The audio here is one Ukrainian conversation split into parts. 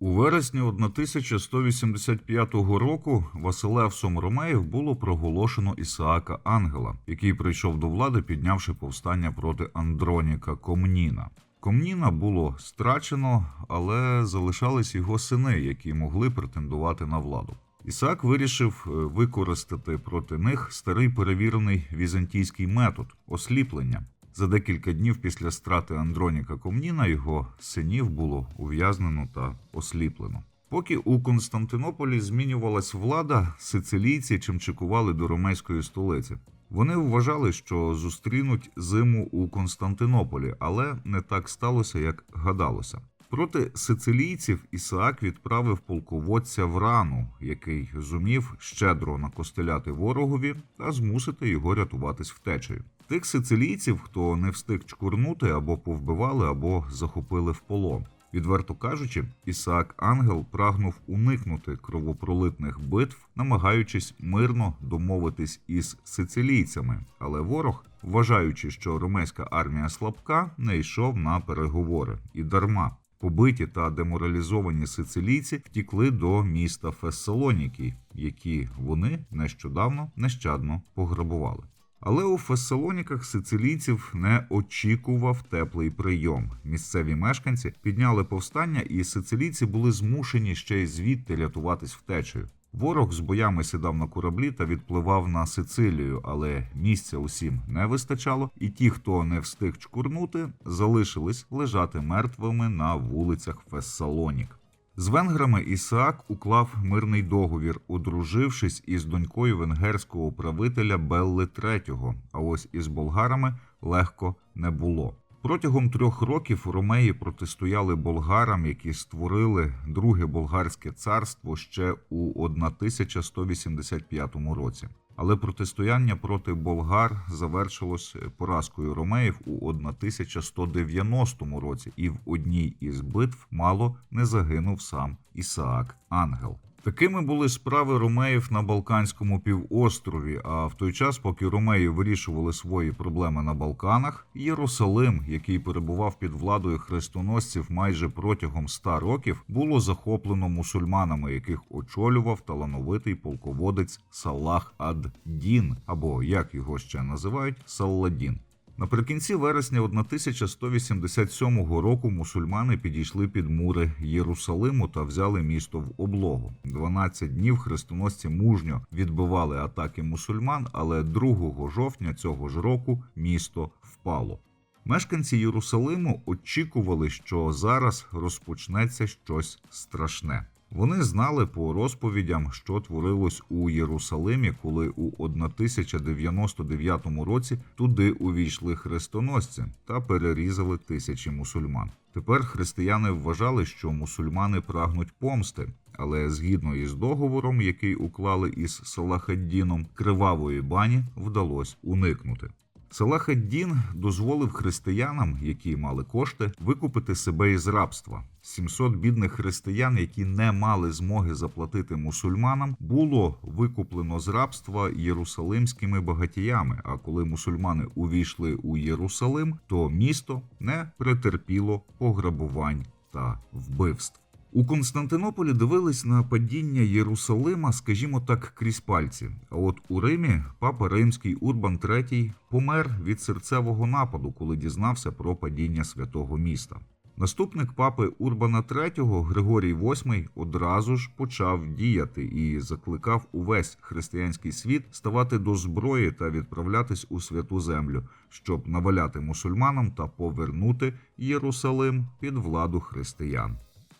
У вересні 1185 року Василевсом Ромеїв було проголошено Ісаака Ангела, який прийшов до влади, піднявши повстання проти Андроніка Комніна. Комніна було страчено, але залишались його сини, які могли претендувати на владу. Ісаак вирішив е, використати проти них старий перевірений візантійський метод осліплення. За декілька днів після страти Андроніка Комніна його синів було ув'язнено та осліплено. Поки у Константинополі змінювалась влада, сицилійці чимчикували до ромейської столиці. Вони вважали, що зустрінуть зиму у Константинополі, але не так сталося, як гадалося. Проти сицилійців Ісаак відправив полководця в рану, який зумів щедро накостеляти ворогові та змусити його рятуватись втечею. Тих сицилійців, хто не встиг чкурнути, або повбивали, або захопили в полон. Відверто кажучи, Ісаак Ангел прагнув уникнути кровопролитних битв, намагаючись мирно домовитись із сицилійцями. Але ворог, вважаючи, що ромейська армія слабка, не йшов на переговори і дарма. Побиті та деморалізовані сицилійці втікли до міста Фессалоніки, які вони нещодавно нещадно пограбували. Але у Фессалоніках сицилійців не очікував теплий прийом. Місцеві мешканці підняли повстання, і сицилійці були змушені ще й звідти рятуватись втечею. Ворог з боями сідав на кораблі та відпливав на Сицилію, але місця усім не вистачало, і ті, хто не встиг чкурнути, залишились лежати мертвими на вулицях Фессалонік. З венграми Ісаак уклав мирний договір, одружившись із донькою венгерського правителя Белли III, а ось із болгарами легко не було. Протягом трьох років ромеї протистояли болгарам, які створили друге болгарське царство ще у 1185 році. Але протистояння проти болгар завершилось поразкою ромеїв у 1190 році, і в одній із битв мало не загинув сам Ісаак Ангел. Такими були справи ромеїв на Балканському півострові. А в той час, поки ромеї вирішували свої проблеми на Балканах, Єрусалим, який перебував під владою хрестоносців майже протягом ста років, було захоплено мусульманами, яких очолював талановитий полководець Салах ад-Дін, або як його ще називають Салладін. Наприкінці вересня 1187 року мусульмани підійшли під мури Єрусалиму та взяли місто в облогу. 12 днів хрестоносці мужньо відбивали атаки мусульман, але 2 жовтня цього ж року місто впало. Мешканці Єрусалиму очікували, що зараз розпочнеться щось страшне. Вони знали по розповідям, що творилось у Єрусалимі, коли у 1099 році туди увійшли хрестоносці та перерізали тисячі мусульман. Тепер християни вважали, що мусульмани прагнуть помсти, але згідно із договором, який уклали із Салахаддіном, кривавої бані вдалося уникнути. Салахаддін дозволив християнам, які мали кошти, викупити себе із рабства. 700 бідних християн, які не мали змоги заплатити мусульманам, було викуплено з рабства єрусалимськими багатіями. А коли мусульмани увійшли у Єрусалим, то місто не претерпіло пограбувань та вбивств. У Константинополі дивились на падіння Єрусалима, скажімо так, крізь пальці. А от у Римі папа римський Урбан III помер від серцевого нападу, коли дізнався про падіння святого міста. Наступник папи Урбана III, Григорій VIII, одразу ж почав діяти і закликав увесь християнський світ ставати до зброї та відправлятись у святу землю, щоб наваляти мусульманам та повернути Єрусалим під владу християн.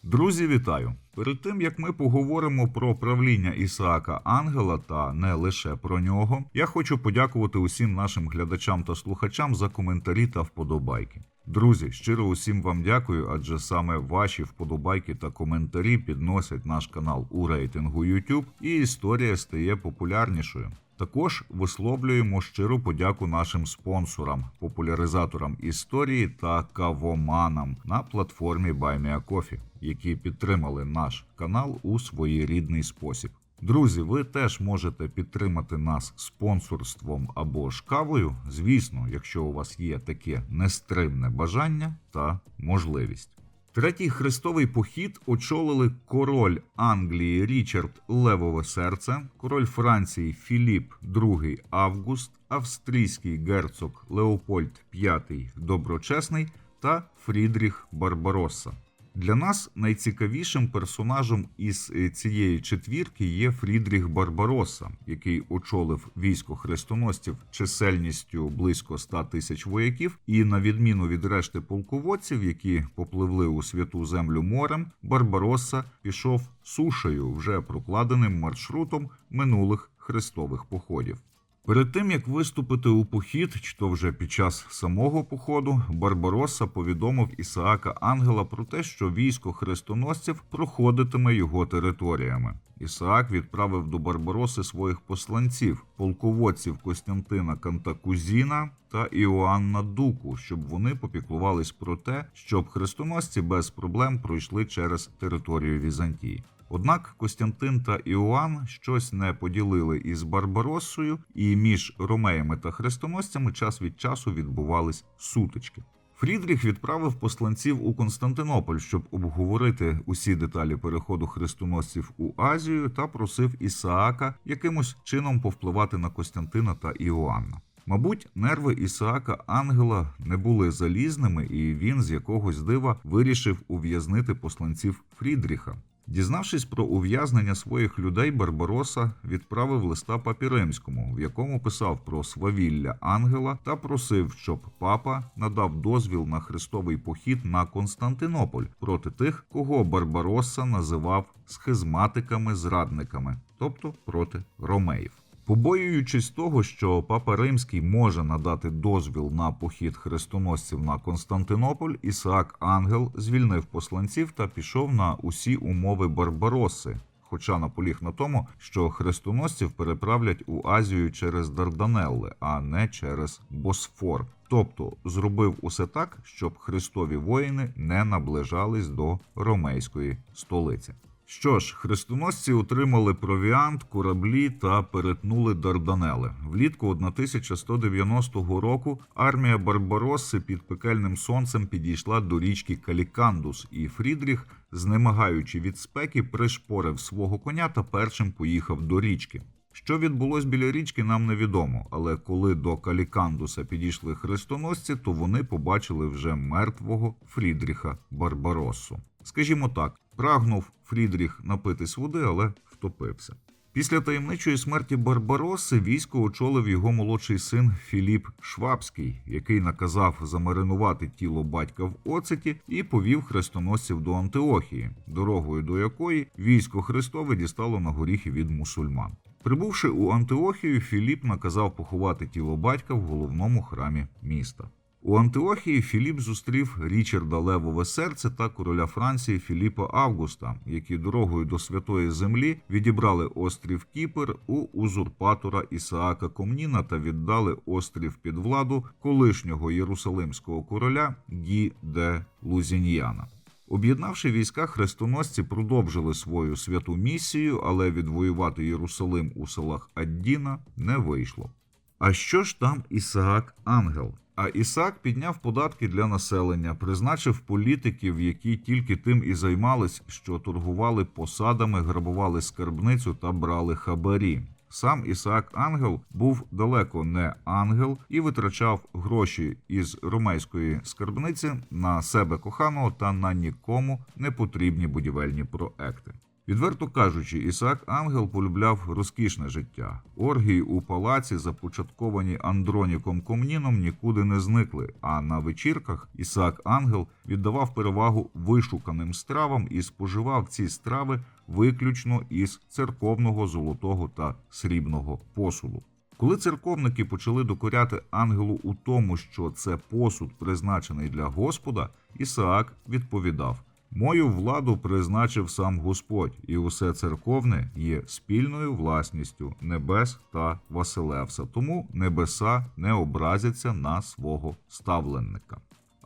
Друзі, вітаю! Перед тим як ми поговоримо про правління Ісаака Ангела та не лише про нього, я хочу подякувати усім нашим глядачам та слухачам за коментарі та вподобайки. Друзі, щиро усім вам дякую, адже саме ваші вподобайки та коментарі підносять наш канал у рейтингу YouTube, і історія стає популярнішою. Також висловлюємо щиру подяку нашим спонсорам, популяризаторам історії та кавоманам на платформі BuyMeACoffee, які підтримали наш канал у своєрідний спосіб. Друзі, ви теж можете підтримати нас спонсорством або ж кавою, звісно, якщо у вас є таке нестримне бажання та можливість. Третій хрестовий похід очолили король Англії Річард Левове серце, король Франції Філіп II Август, австрійський герцог Леопольд V Доброчесний та Фрідріх Барбаросса. Для нас найцікавішим персонажем із е, цієї четвірки є Фрідріх Барбаросса, який очолив військо хрестоносців чисельністю близько 100 тисяч вояків, і на відміну від решти полководців, які попливли у святу землю морем, Барбаросса пішов сушею вже прокладеним маршрутом минулих хрестових походів. Перед тим як виступити у похід, чи то вже під час самого походу, Барбаросса повідомив Ісаака Ангела про те, що військо хрестоносців проходитиме його територіями. Ісаак відправив до Барбароси своїх посланців, полководців Костянтина Кантакузіна та Іоанна Дуку, щоб вони попіклувались про те, щоб хрестоносці без проблем пройшли через територію Візантії. Однак Костянтин та Іоанн щось не поділили із Барбароссою, і між ромеями та хрестоносцями час від часу відбувались сутички. Фрідріх відправив посланців у Константинополь, щоб обговорити усі деталі переходу хрестоносців у Азію, та просив Ісаака якимось чином повпливати на Костянтина та Іоанна. Мабуть, нерви Ісаака Ангела не були залізними, і він з якогось дива вирішив ув'язнити посланців Фрідріха. Дізнавшись про ув'язнення своїх людей, Барбароса відправив листа папі римському, в якому писав про свавілля ангела та просив, щоб папа надав дозвіл на хрестовий похід на Константинополь проти тих, кого Барбароса називав схизматиками-зрадниками, тобто проти ромеїв. Побоюючись того, що папа Римський може надати дозвіл на похід хрестоносців на Константинополь, Ісаак Ангел звільнив посланців та пішов на усі умови Барбароси, хоча наполіг на тому, що хрестоносців переправлять у Азію через Дарданелли, а не через Босфор. Тобто зробив усе так, щоб хрестові воїни не наближались до ромейської столиці. Що ж, хрестоносці отримали провіант, кораблі та перетнули Дарданели. Влітку 1190 року армія Барбаросси під пекельним сонцем підійшла до річки Калікандус, і Фрідріх, знемагаючи від спеки, пришпорив свого коня та першим поїхав до річки. Що відбулось біля річки, нам невідомо, але коли до Калікандуса підійшли хрестоносці, то вони побачили вже мертвого Фрідріха Барбароссу. Скажімо так, прагнув Фрідріх напитись води, але втопився. Після таємничої смерті Барбароси військо очолив його молодший син Філіп Швабський, який наказав замаринувати тіло батька в оцеті і повів хрестоносців до Антиохії, дорогою до якої військо Христове дістало на горіхи від мусульман. Прибувши у Антиохію, Філіп наказав поховати тіло батька в головному храмі міста. У Антиохії Філіп зустрів Річарда Левове серце та короля Франції Філіпа Августа, які дорогою до святої землі відібрали острів Кіпр у узурпатора Ісаака Комніна та віддали острів під владу колишнього єрусалимського короля Гі де Лузіньяна. Об'єднавши війська, хрестоносці продовжили свою святу місію, але відвоювати Єрусалим у селах Аддіна не вийшло. А що ж там Ісаак Ангел? А Ісаак підняв податки для населення, призначив політиків, які тільки тим і займались, що торгували посадами, грабували скарбницю та брали хабарі. Сам Ісаак Ангел був далеко не ангел і витрачав гроші із ромейської скарбниці на себе коханого та на нікому не потрібні будівельні проекти. Відверто кажучи, Ісаак Ангел полюбляв розкішне життя. Оргії у палаці, започатковані Андроніком Комніном, нікуди не зникли. А на вечірках Ісаак Ангел віддавав перевагу вишуканим стравам і споживав ці страви виключно із церковного золотого та срібного посуду. Коли церковники почали докоряти ангелу у тому, що це посуд призначений для Господа, Ісаак відповідав. Мою владу призначив сам Господь, і усе церковне є спільною власністю небес та Василевса. Тому небеса не образяться на свого ставленника.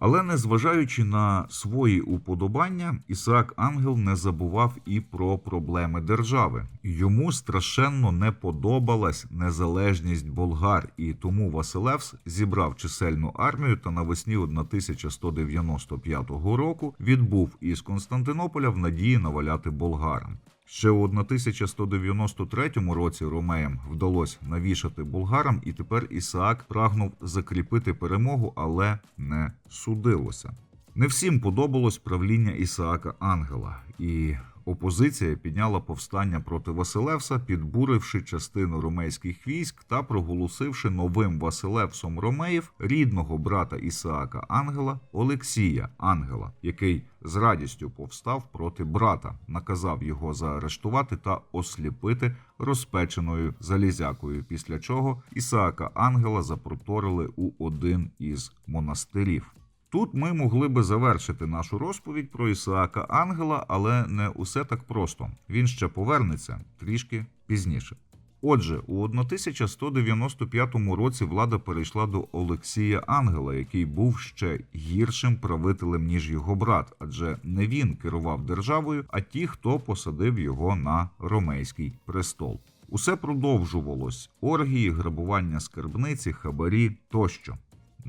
Але незважаючи на свої уподобання, Ісаак Ангел не забував і про проблеми держави. Йому страшенно не подобалась незалежність болгар, і тому Василевс зібрав чисельну армію та навесні 1195 року відбув із Константинополя в надії наваляти болгарам. Ще у 1193 році ромеям вдалося навішати булгарам, і тепер Ісаак прагнув закріпити перемогу, але не судилося. Не всім подобалось правління Ісаака Ангела, і опозиція підняла повстання проти Василевса, підбуривши частину ромейських військ та проголосивши новим Василевсом Ромеїв рідного брата Ісаака Ангела Олексія Ангела, який з радістю повстав проти брата, наказав його заарештувати та осліпити розпеченою залізякою. Після чого Ісаака Ангела запроторили у один із монастирів. Тут ми могли би завершити нашу розповідь про Ісаака Ангела, але не усе так просто. Він ще повернеться трішки пізніше. Отже, у 1195 році влада перейшла до Олексія Ангела, який був ще гіршим правителем ніж його брат, адже не він керував державою, а ті, хто посадив його на ромейський престол. Усе продовжувалось: оргії, грабування скарбниці, хабарі тощо.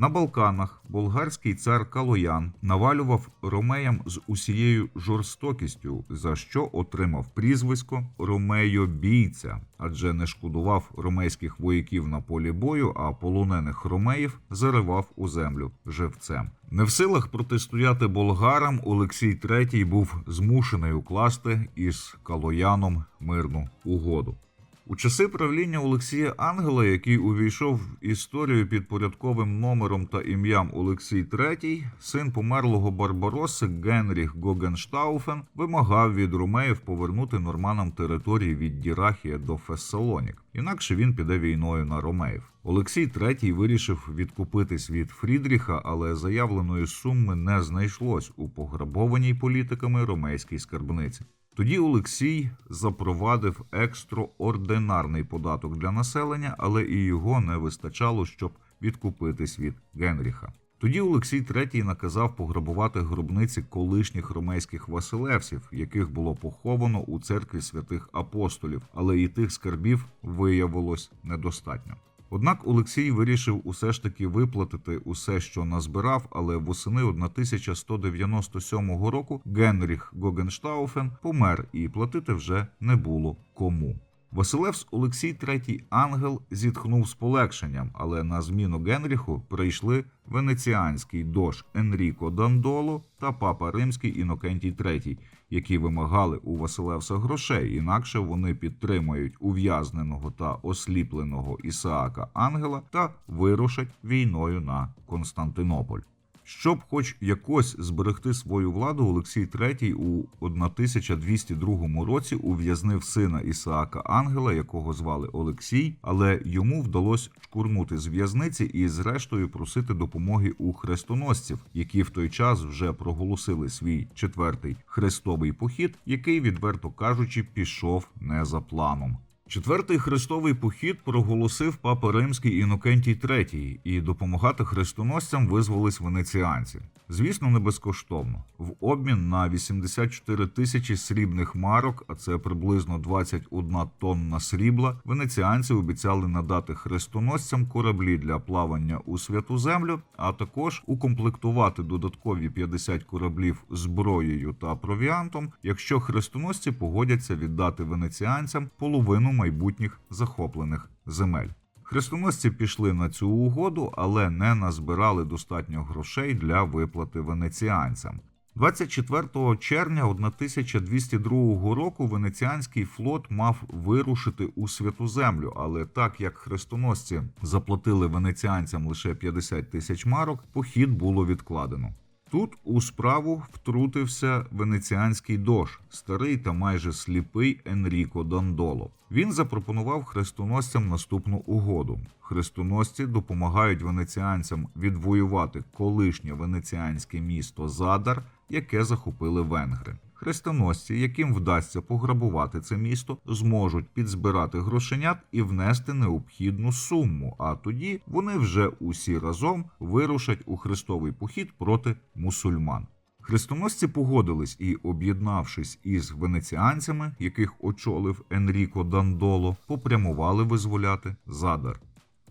На Балканах болгарський цар Калоян навалював ромеям з усією жорстокістю, за що отримав прізвисько Ромейо-бійця, адже не шкодував ромейських вояків на полі бою, а полонених ромеїв заривав у землю живцем. Не в силах протистояти болгарам, Олексій III був змушений укласти із Калояном мирну угоду. У часи правління Олексія Ангела, який увійшов в історію під порядковим номером та ім'ям Олексій III, син померлого Барбароси Генріх Гогенштауфен вимагав від румеїв повернути норманам території від Дірахія до Фессалонік. Інакше він піде війною на ромеїв. Олексій III вирішив відкупитись від Фрідріха, але заявленої суми не знайшлось у пограбованій політиками ромейській скарбниці. Тоді Олексій запровадив екстраординарний податок для населення, але і його не вистачало, щоб відкупитись від Генріха. Тоді Олексій III наказав пограбувати гробниці колишніх ромейських василевсів, яких було поховано у церкві святих апостолів, але і тих скарбів виявилось недостатньо. Однак Олексій вирішив усе ж таки виплатити усе, що назбирав, але восени 1197 року Генріх Гогенштауфен помер і платити вже не було кому. Василевс Олексій III Ангел зітхнув з полегшенням, але на зміну Генріху прийшли венеціанський дож Енріко Дандоло та папа римський Інокентій III, які вимагали у Василевса грошей, інакше вони підтримають ув'язненого та осліпленого Ісаака Ангела та вирушать війною на Константинополь. Щоб хоч якось зберегти свою владу, Олексій III у 1202 році ув'язнив сина Ісаака Ангела, якого звали Олексій, але йому вдалося шкурнути з в'язниці і, зрештою, просити допомоги у хрестоносців, які в той час вже проголосили свій четвертий хрестовий похід, який, відверто кажучи, пішов не за планом. Четвертий хрестовий похід проголосив папа римський Інокентій III, і допомагати хрестоносцям визвались венеціанці. Звісно, не безкоштовно. В обмін на 84 тисячі срібних марок, а це приблизно 21 тонна срібла, венеціанці обіцяли надати хрестоносцям кораблі для плавання у святу землю, а також укомплектувати додаткові 50 кораблів зброєю та провіантом, якщо хрестоносці погодяться віддати венеціанцям половину майбутніх захоплених земель. Хрестоносці пішли на цю угоду, але не назбирали достатньо грошей для виплати венеціанцям. 24 червня 1202 року венеціанський флот мав вирушити у святу землю, але так як хрестоносці заплатили венеціанцям лише 50 тисяч марок, похід було відкладено. Тут у справу втрутився венеціанський дож, старий та майже сліпий Енріко Дондоло. Він запропонував хрестоносцям наступну угоду: хрестоносці допомагають венеціанцям відвоювати колишнє венеціанське місто Задар, яке захопили венгри. Хрестоносці, яким вдасться пограбувати це місто, зможуть підзбирати грошенят і внести необхідну суму. А тоді вони вже усі разом вирушать у хрестовий похід проти мусульман. Хрестоносці погодились і, об'єднавшись із венеціанцями, яких очолив Енріко Дандоло, попрямували визволяти Задар.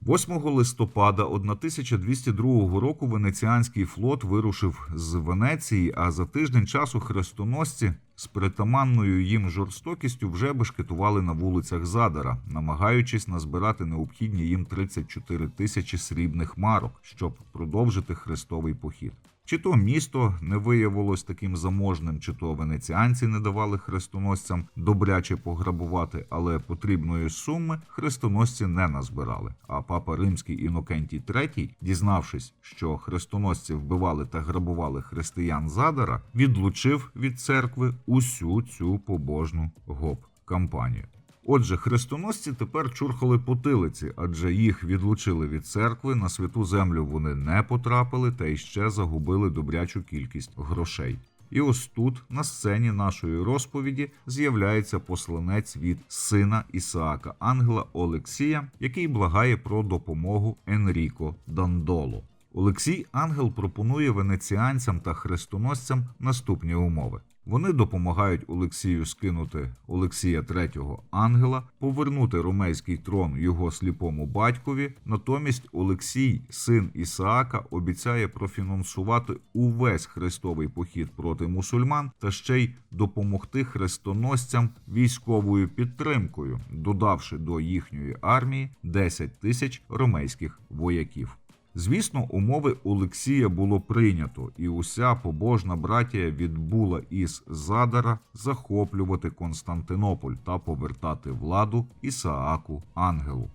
8 листопада 1202 року венеціанський флот вирушив з Венеції, а за тиждень часу хрестоносці з притаманною їм жорстокістю вже бешкетували на вулицях Задара, намагаючись назбирати необхідні їм 34 тисячі срібних марок, щоб продовжити хрестовий похід. Чи то місто не виявилось таким заможним, чи то венеціанці не давали хрестоносцям добряче пограбувати, але потрібної суми хрестоносці не назбирали. А папа римський Інокентій III, дізнавшись, що хрестоносці вбивали та грабували християн Задара, відлучив від церкви усю цю побожну гоп-кампанію. Отже, хрестоносці тепер чурхали потилиці, адже їх відлучили від церкви, на святу землю вони не потрапили та й ще загубили добрячу кількість грошей. І ось тут, на сцені нашої розповіді, з'являється посланець від сина Ісаака Ангела Олексія, який благає про допомогу Енріко Дандоло. Олексій Ангел пропонує венеціанцям та хрестоносцям наступні умови. Вони допомагають Олексію скинути Олексія III ангела, повернути ромейський трон його сліпому батькові. Натомість Олексій, син Ісаака, обіцяє профінансувати увесь хрестовий похід проти мусульман та ще й допомогти хрестоносцям військовою підтримкою, додавши до їхньої армії 10 тисяч ромейських вояків. Звісно, умови Олексія було прийнято, і уся побожна братія відбула із Задара захоплювати Константинополь та повертати владу Ісааку Ангелу.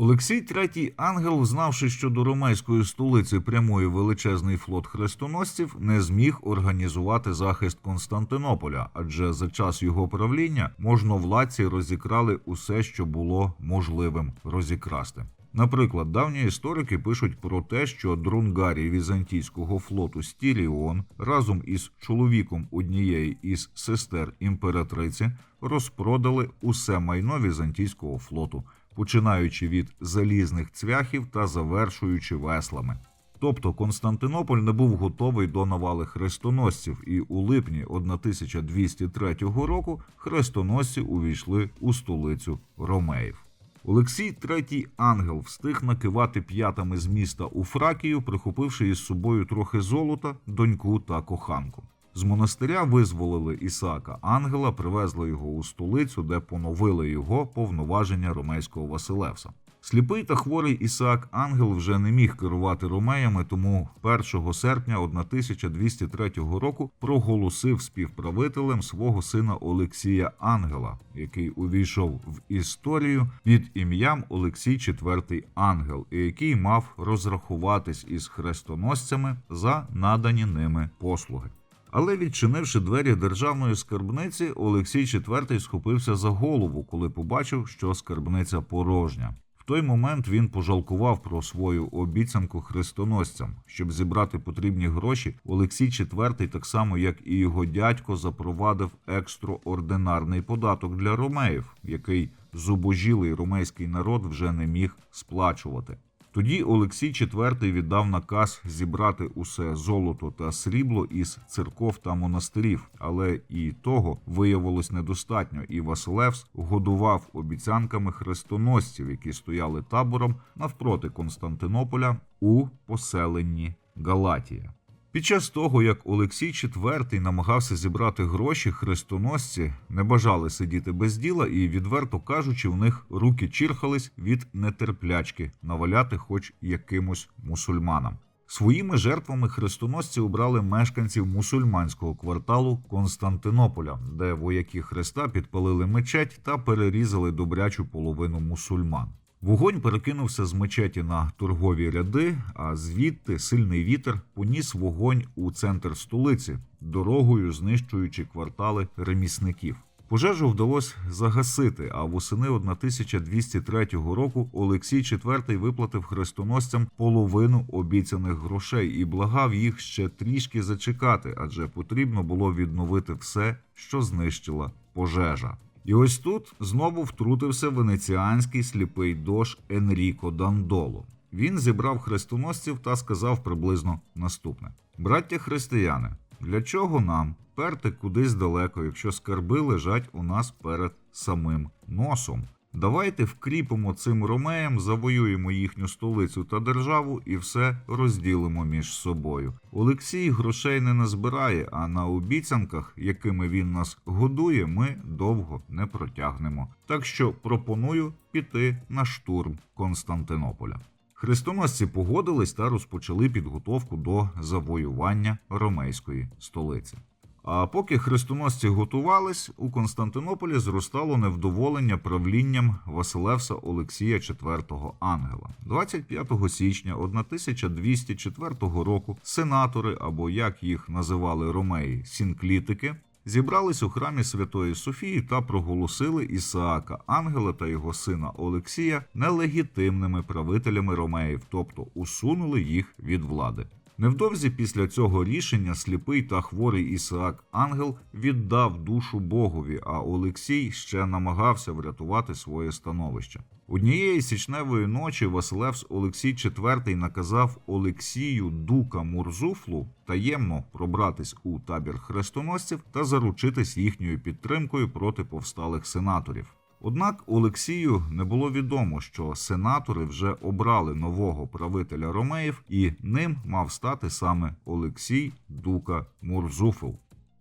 Олексій Третій Ангел, знавши, що до ромейської столиці прямує величезний флот хрестоносців, не зміг організувати захист Константинополя, адже за час його правління можновладці розікрали усе, що було можливим розікрасти. Наприклад, давні історики пишуть про те, що друнгарій візантійського флоту Стіліон разом із чоловіком однієї із сестер імператриці розпродали усе майно візантійського флоту, починаючи від залізних цвяхів та завершуючи веслами. Тобто Константинополь не був готовий до навали хрестоносців, і у липні 1203 року хрестоносці увійшли у столицю Ромеїв. Олексій Третій ангел встиг накивати п'ятами з міста у Фракію, прихопивши із собою трохи золота, доньку та коханку. З монастиря визволили Ісаака Ангела, привезли його у столицю, де поновили його повноваження ромейського Василевса. Сліпий та хворий Ісаак Ангел вже не міг керувати ромеями, тому 1 серпня 1203 року проголосив співправителем свого сина Олексія Ангела, який увійшов в історію під ім'ям Олексій IV Ангел, і який мав розрахуватись із хрестоносцями за надані ними послуги. Але відчинивши двері державної скарбниці, Олексій IV схопився за голову, коли побачив, що скарбниця порожня. Той момент він пожалкував про свою обіцянку хрестоносцям. Щоб зібрати потрібні гроші, Олексій IV, так само як і його дядько, запровадив екстраординарний податок для ромеїв, який зубожілий ромейський народ вже не міг сплачувати. Тоді Олексій IV віддав наказ зібрати усе золото та срібло із церков та монастирів, але і того виявилось недостатньо, і Василевс годував обіцянками хрестоносців, які стояли табором навпроти Константинополя у поселенні Галатія. Під час того, як Олексій IV намагався зібрати гроші, хрестоносці не бажали сидіти без діла, і, відверто кажучи, в них руки чірхались від нетерплячки наваляти хоч якимось мусульманам. Своїми жертвами хрестоносці обрали мешканців мусульманського кварталу Константинополя, де вояки Христа підпалили мечеть та перерізали добрячу половину мусульман. Вогонь перекинувся з мечеті на торгові ряди, а звідти сильний вітер поніс вогонь у центр столиці, дорогою знищуючи квартали ремісників. Пожежу вдалося загасити, а восени 1203 року Олексій IV виплатив хрестоносцям половину обіцяних грошей і благав їх ще трішки зачекати, адже потрібно було відновити все, що знищила пожежа. І ось тут знову втрутився венеціанський сліпий дож Енріко Дандоло. Він зібрав хрестоносців та сказав приблизно наступне: Браття християни, для чого нам перти кудись далеко, якщо скарби лежать у нас перед самим носом? Давайте вкріпимо цим ромеям, завоюємо їхню столицю та державу і все розділимо між собою. Олексій грошей не назбирає, а на обіцянках, якими він нас годує, ми довго не протягнемо. Так що пропоную піти на штурм Константинополя. Хрестоносці погодились та розпочали підготовку до завоювання ромейської столиці. А поки хрестоносці готувались, у Константинополі зростало невдоволення правлінням Василевса Олексія IV Ангела. 25 січня 1204 року сенатори, або як їх називали ромеї, сінклітики, зібрались у храмі Святої Софії та проголосили Ісаака Ангела та його сина Олексія нелегітимними правителями ромеїв, тобто усунули їх від влади. Невдовзі після цього рішення сліпий та хворий Ісаак Ангел віддав душу Богові, а Олексій ще намагався врятувати своє становище. Однієї січневої ночі Василевс Олексій IV наказав Олексію Дука Мурзуфлу таємно пробратись у табір хрестоносців та заручитись їхньою підтримкою проти повсталих сенаторів. Однак Олексію не було відомо, що сенатори вже обрали нового правителя Ромеїв, і ним мав стати саме Олексій Дука Мурзуфл.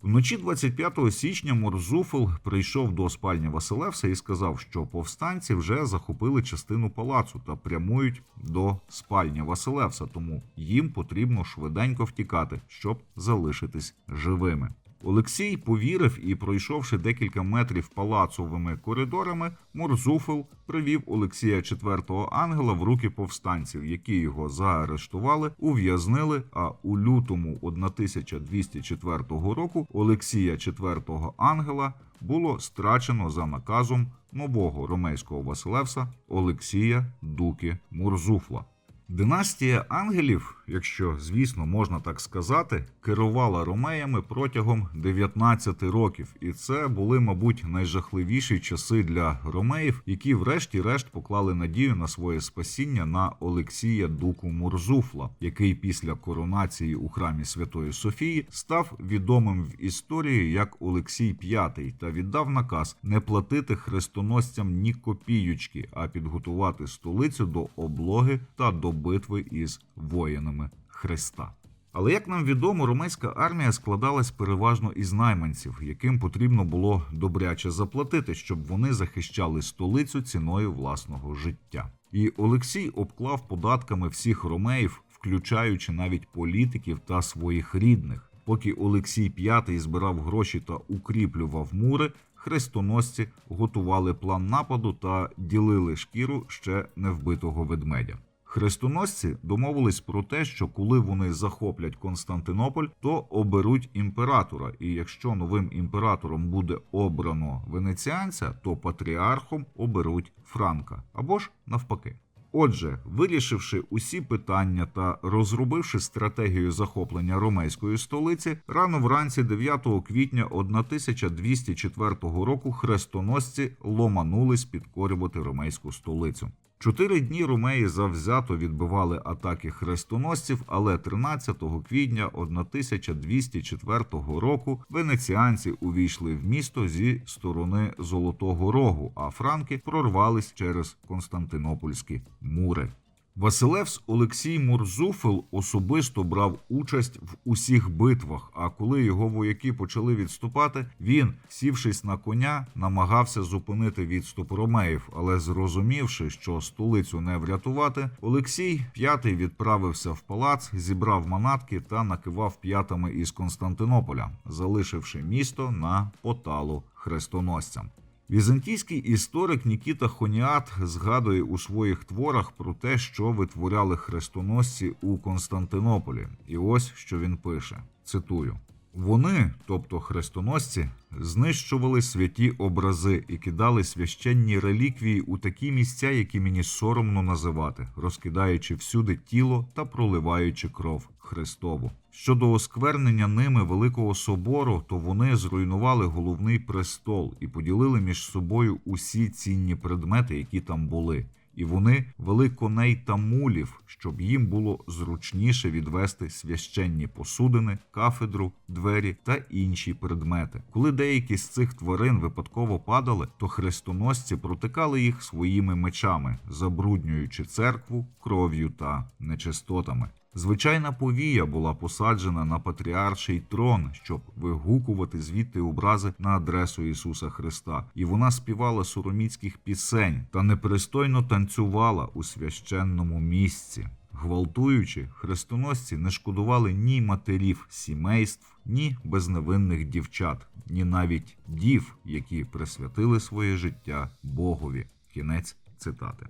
Вночі 25 січня Мурзуфл прийшов до спальні Василевса і сказав, що повстанці вже захопили частину палацу та прямують до спальні Василевса, тому їм потрібно швиденько втікати, щоб залишитись живими. Олексій повірив і, пройшовши декілька метрів палацовими коридорами, Мурзуфел привів Олексія IV ангела в руки повстанців, які його заарештували, ув'язнили. А у лютому 1204 року Олексія IV ангела було страчено за наказом нового ромейського Василевса Олексія Дуки Мурзуфла. Династія ангелів, якщо звісно можна так сказати, керувала ромеями протягом 19 років, і це були, мабуть, найжахливіші часи для ромеїв, які, врешті-решт, поклали надію на своє спасіння на Олексія Дуку Мурзуфла, який після коронації у храмі Святої Софії став відомим в історії як Олексій V та віддав наказ не платити хрестоносцям ні копіючки, а підготувати столицю до облоги та до битви із воїнами Христа. Але як нам відомо, ромейська армія складалась переважно із найманців, яким потрібно було добряче заплатити, щоб вони захищали столицю ціною власного життя. І Олексій обклав податками всіх ромеїв, включаючи навіть політиків та своїх рідних. Поки Олексій V збирав гроші та укріплював мури, хрестоносці готували план нападу та ділили шкіру ще невбитого ведмедя. Хрестоносці домовились про те, що коли вони захоплять Константинополь, то оберуть імператора. І якщо новим імператором буде обрано венеціанця, то патріархом оберуть Франка або ж навпаки. Отже, вирішивши усі питання та розробивши стратегію захоплення ромейської столиці, рано вранці 9 квітня 1204 року хрестоносці ломанулись підкорювати ромейську столицю. Чотири дні румеї завзято відбивали атаки хрестоносців, але 13 квітня 1204 року венеціанці увійшли в місто зі сторони Золотого Рогу, а франки прорвались через Константинопольські мури. Василевс Олексій Мурзуфел особисто брав участь в усіх битвах. А коли його вояки почали відступати, він, сівшись на коня, намагався зупинити відступ ромеїв. Але зрозумівши, що столицю не врятувати, Олексій п'ятий відправився в палац, зібрав манатки та накивав п'ятами із Константинополя, залишивши місто на поталу хрестоносцям. Візантійський історик Нікіта Хоніат згадує у своїх творах про те, що витворяли хрестоносці у Константинополі. І ось що він пише: цитую. Вони, тобто хрестоносці, знищували святі образи і кидали священні реліквії у такі місця, які мені соромно називати, розкидаючи всюди тіло та проливаючи кров Христову. Щодо осквернення ними Великого собору, то вони зруйнували головний престол і поділили між собою усі цінні предмети, які там були. І вони вели коней та мулів, щоб їм було зручніше відвести священні посудини, кафедру, двері та інші предмети. Коли деякі з цих тварин випадково падали, то хрестоносці протикали їх своїми мечами, забруднюючи церкву кров'ю та нечистотами. Звичайна повія була посаджена на патріарший трон, щоб вигукувати звідти образи на адресу Ісуса Христа, і вона співала сороміцьких пісень та непристойно танцювала у священному місці. Гвалтуючи, хрестоносці не шкодували ні матерів сімейств, ні безневинних дівчат, ні навіть дів, які присвятили своє життя Богові. Кінець цитати.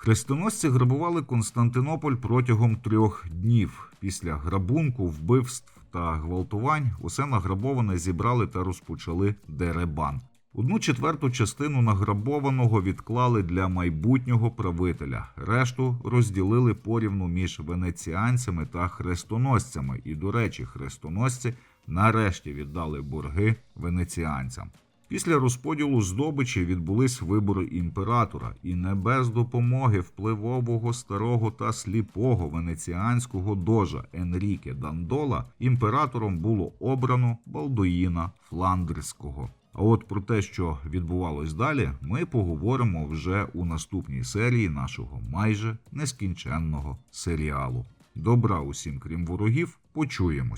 Хрестоносці грабували Константинополь протягом трьох днів. Після грабунку, вбивств та гвалтувань усе награбоване зібрали та розпочали деребан. Одну четверту частину награбованого відклали для майбутнього правителя. Решту розділили порівну між венеціанцями та хрестоносцями. І, до речі, хрестоносці нарешті віддали борги венеціанцям. Після розподілу здобичі відбулись вибори імператора, і не без допомоги впливового старого та сліпого венеціанського дожа Енріке Дандола імператором було обрано Балдуїна Фландрського. А от про те, що відбувалось далі, ми поговоримо вже у наступній серії нашого майже нескінченного серіалу. Добра усім, крім ворогів, почуємось.